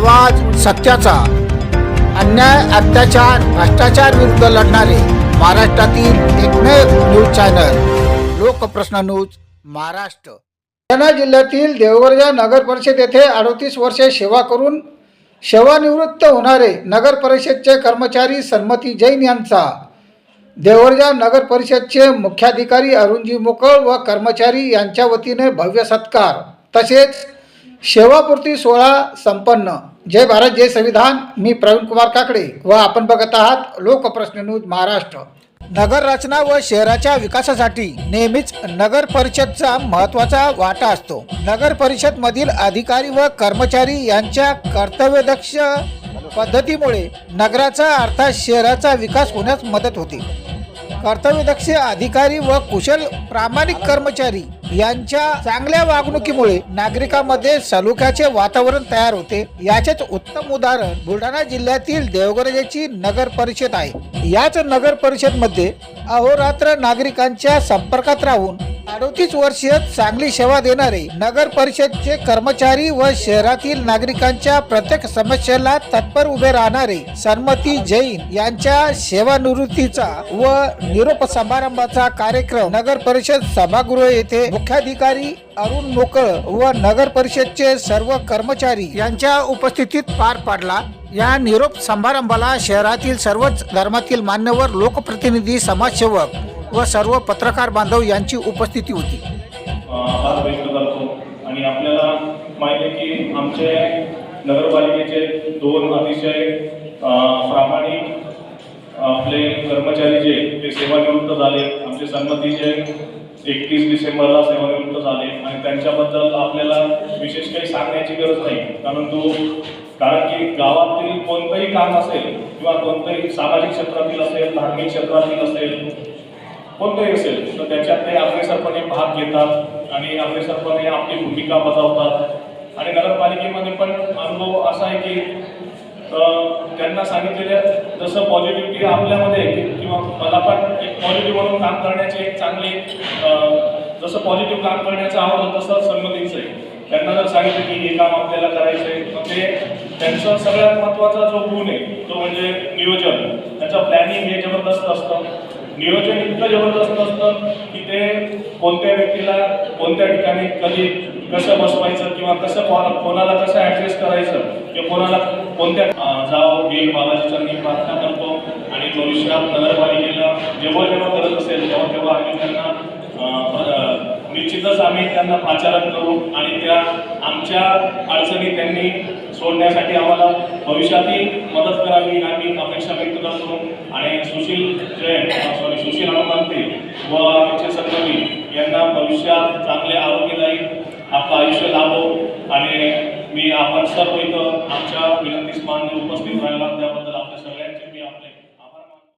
आवाज सत्याचा. अन्याय अत्याचार भ्रष्टाचार विरुद्ध लढणारे महाराष्ट्रातील एकमेव news channel Lokprashna news Maharashtra. Buldhana जिल्ह्यातील देवगर्जा नगर परिषद येथे अडतीस वर्षे सेवा करून सेवानिवृत्त होणारे नगर परिषदचे कर्मचारी सन्मती जैन यांचा. देवरजा नगर परिषदचे मुख्याधिकारी अरुणजी मुकळ व कर्मचारी यांच्या वतीने भव्य सत्कार. तसेच सेवापूर्ती सोहळा संपन्न. जय भारत जय संविधान. मी प्रवीण कुमार काकडे व आपण बघत आहात लोकप्रश्न न्यूज महाराष्ट्र. नगर रचना व शहराच्या विकासासाठी नेहमीच नगर परिषदचा महत्त्वाचा वाटा असतो. नगर परिषद मधील अधिकारी व कर्मचारी यांच्या कर्तव्यदक्ष पद्धतीमुळे नगराचा अर्थात शहराचा विकास होण्यास मदत होते. कर्तव्यदक्ष अधिकारी व कुशल प्रामाणिक कर्मचारी यांच्या चांगल्या वागणुकीमुळे नागरिकांमध्ये सलोख्याचे वातावरण तयार होते. याचेच उत्तम उदाहरण बुलढाणा जिल्ह्यातील देवगरजेची नगर परिषद आहे. याच नगर परिषदमध्ये अहोरात्र नागरिकांच्या संपर्कात राहून अडोतीस वर्ष चांगली सेवा देणारे नगर परिषदचे कर्मचारी व शहरातील नागरिकांच्या प्रत्येक समस्येला तत्पर उभे राहणारे सन्मती जैन यांच्या सेवानिवृत्तीचा व निरोप समारंभाचा कार्यक्रम नगर परिषद सभागृह येथे मुख्याधिकारी अरुण मोकळ व नगर परिषदचे सर्व कर्मचारी यांच्या उपस्थितीत पार पाडला. या निरोप समारंभाला शहरातील सर्वच धर्मातील मान्यवर लोकप्रतिनिधी समाजसेवक व सर्व पत्रकार बांधव यांची उपस्थिती होती. आभार व्यक्त करतो. आणि आपल्याला माहिती आहे की आमचे नगरपालिकेचे दोन अतिशय प्रामाणिक आपले कर्मचारी जे ते सेवानिवृत्त झाले. आमचे सन्मतीचे एकतीस डिसेंबरला सेवानिवृत्त झाले. आणि त्यांच्याबद्दल आपल्याला विशेष काही सांगण्याची गरज नाही. कारण तो कारण की गावातील कोणतंही काम असेल किंवा कोणतंही सामाजिक क्षेत्रातील असेल धार्मिक क्षेत्रातील असेल कोणतंही असेल तर त्याच्यात ते अग्रेसरपणे भाग घेतात आणि अग्रेसरपणे आपली भूमिका बजावतात. आणि नगरपालिकेमध्ये पण अनुभव असा आहे की त्यांना सांगितलेलं जसं पॉझिटिव्हिटी आपल्यामध्ये आहे किंवा मला पण एक पॉझिटिव्ह म्हणून काम करण्याची एक चांगली जसं पॉझिटिव्ह काम करण्याचं आवडतं तसं संमतीचं आहे. त्यांना जर सांगितलं की हे काम आपल्याला करायचं आहे मग ते त्यांचा सगळ्यात महत्त्वाचा जो गुण आहे तो म्हणजे नियोजन. त्यांचं प्लॅनिंग हे जबरदस्त असतं. नियोजन इतकं जबरदस्त असतं की ते कोणत्या व्यक्तीला कोणत्या ठिकाणी कधी कसं बसवायचं किंवा कसं कोणा- कोणाला कसं ॲड्रेस करायचं किंवा कोणाला कोणत्या अं, जावं हे बाबाजीचा मी प्रार्थना करतो. आणि भविष्यात नगरपालिकेला जेव्हा जेव्हा करत असेल तेव्हा तेव्हा आम्ही त्यांना निश्चितच आम्ही त्यांना पाचारण करू आणि त्या आमच्या अडचणी त्यांनी सोडण्यासाठी आम्हाला भविष्यातही मदत करावी आम्ही अपेक्षा व्यक्त करतो. आणि सुशील जैन सॉरी सुशील हनुमानते व आमचे संगमी यांना भविष्यात चांगले आरोग्यदायी आपलं आयुष्य लाभो. आणि मी आपण सर्व इथं आमच्या विनंतीस मान्य उपस्थित राहिला त्याबद्दल